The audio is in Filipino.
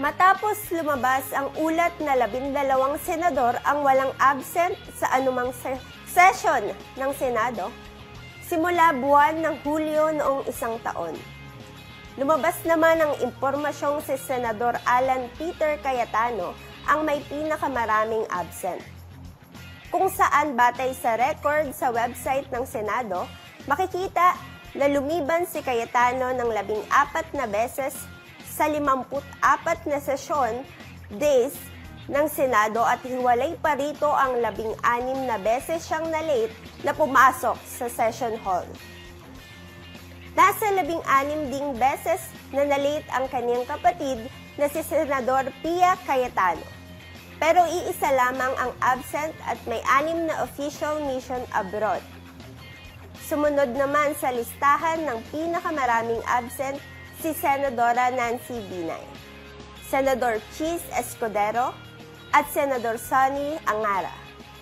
Matapos lumabas ang ulat na labindalawang senador ang walang absent sa anumang se- session ng Senado, simula buwan ng Hulyo noong isang taon. Lumabas naman ang impormasyong si Senador Alan Peter Cayetano ang may pinakamaraming absent. Kung saan batay sa record sa website ng Senado, makikita na lumiban si Cayetano ng labing apat na beses sa 54 na sesyon, days, ng Senado at hiwalay pa rito ang labing anim na beses siyang na-late na pumasok sa session hall. Nasa labing anim ding beses na na-late ang kanyang kapatid na si Senador Pia Cayetano. Pero iisa lamang ang absent at may anim na official mission abroad. Sumunod naman sa listahan ng pinakamaraming absent si Senadora Nancy Binay, Senador Cheese Escudero, at Senador Sonny Angara.